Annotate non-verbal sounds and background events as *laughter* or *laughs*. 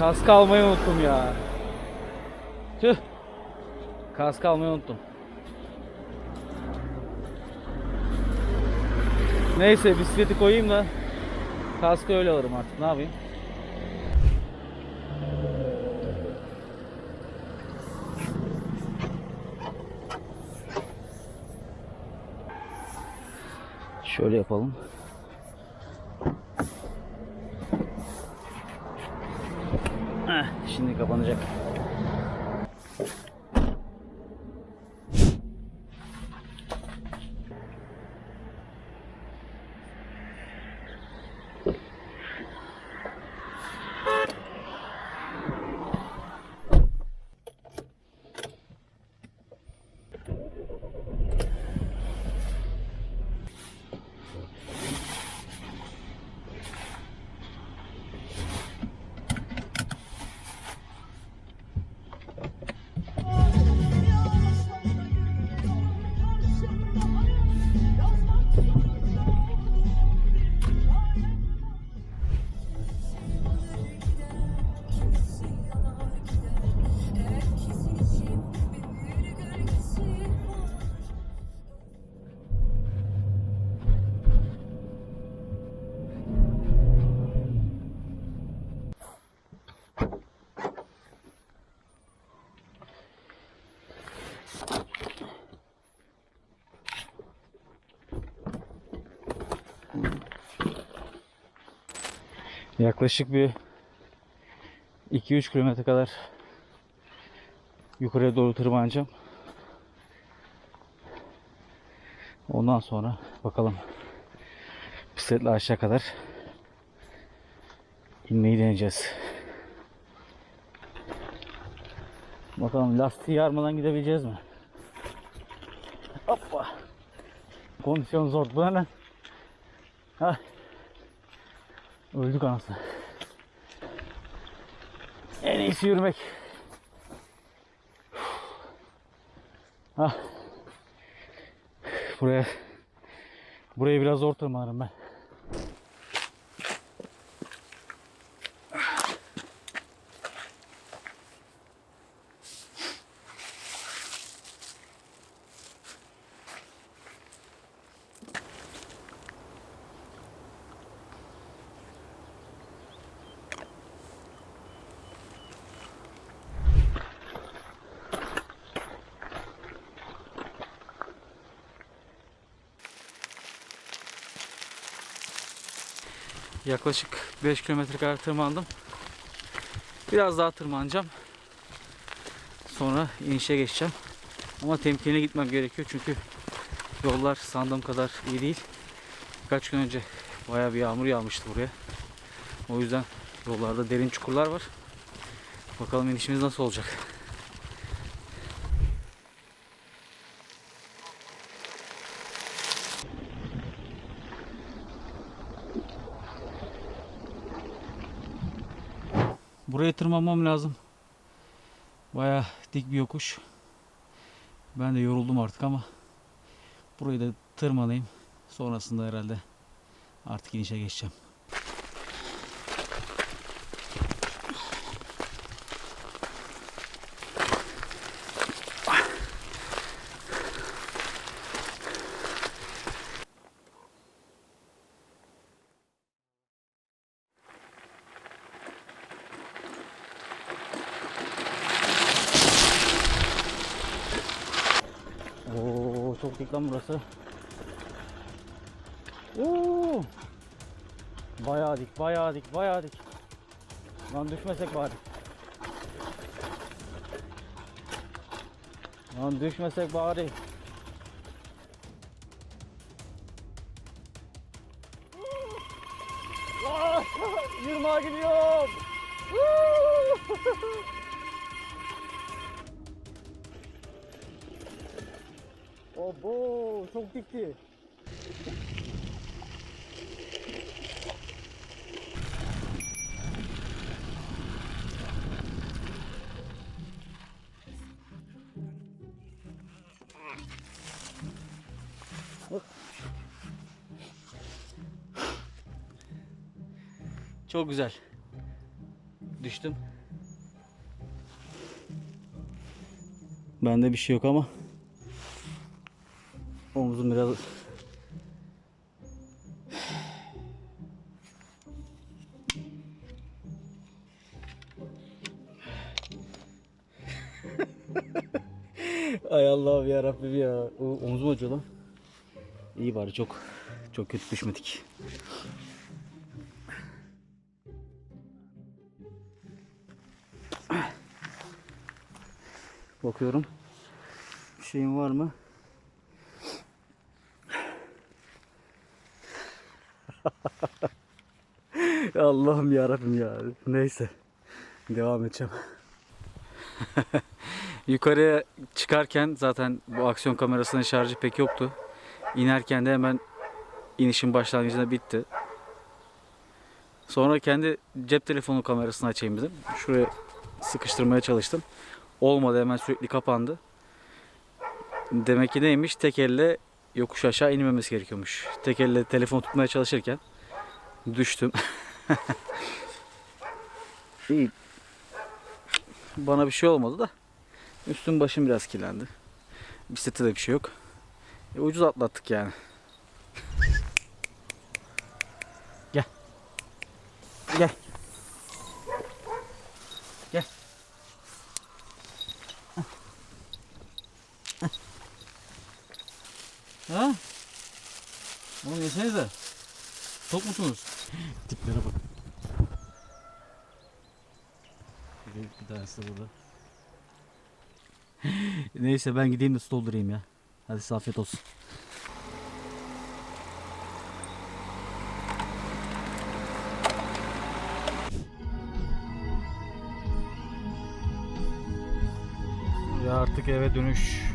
Kask almayı unuttum ya. Tüh. Kask almayı unuttum. Neyse bisikleti koyayım da kaskı öyle alırım artık. Ne yapayım? Şöyle yapalım. Şimdi kapanacak. Yaklaşık bir 2-3 kilometre kadar yukarıya doğru tırmanacağım. Ondan sonra bakalım bisikletle aşağı kadar inmeyi deneyeceğiz. Bakalım lastiği yarmadan gidebileceğiz mi? Hoppa. Kondisyon zor. Bu ne lan? Hah. Öldük anasını. En iyisi yürümek. Ah. Buraya buraya biraz zor tırmanırım ben. Yaklaşık 5 kilometre kadar tırmandım. Biraz daha tırmanacağım. Sonra inişe geçeceğim. Ama temkinli gitmem gerekiyor çünkü yollar sandığım kadar iyi değil. Birkaç gün önce bayağı bir yağmur yağmıştı buraya. O yüzden yollarda derin çukurlar var. Bakalım inişimiz nasıl olacak. Buraya tırmanmam lazım. Baya dik bir yokuş. Ben de yoruldum artık ama burayı da tırmanayım. Sonrasında herhalde artık inişe geçeceğim. Dik lan burası. Oo! Bayağı dik, bayağı dik, bayağı dik. Lan düşmesek bari. Lan düşmesek bari. *laughs* Yırmağa gidiyorum. Dikti. Çok güzel. Düştüm. Bende bir şey yok ama omzum biraz Ay Allah'ım ya Rabbim ya. O, omzum acıyor lan. İyi bari çok çok kötü düşmedik. Bakıyorum. Bir şeyim var mı? *laughs* Allah'ım ya Rabbim ya. Neyse. Devam edeceğim. *laughs* Yukarıya çıkarken zaten bu aksiyon kamerasının şarjı pek yoktu. İnerken de hemen inişin başlangıcında bitti. Sonra kendi cep telefonu kamerasını açayım dedim. Şuraya sıkıştırmaya çalıştım. Olmadı hemen sürekli kapandı. Demek ki neymiş? Tek elle yokuş aşağı inmemesi gerekiyormuş. Tek elle telefon tutmaya çalışırken düştüm. *laughs* İyi. Bana bir şey olmadı da üstüm başım biraz kirlendi. Bisiklette de bir şey yok. E, ucuz atlattık yani. Gel. Gel. Ha? Oğlum yesenize. Tok musunuz? Tiplere bak. Bir, bir tanesi de burada. *laughs* Neyse ben gideyim de su doldurayım ya. Hadi size afiyet olsun. Ya artık eve dönüş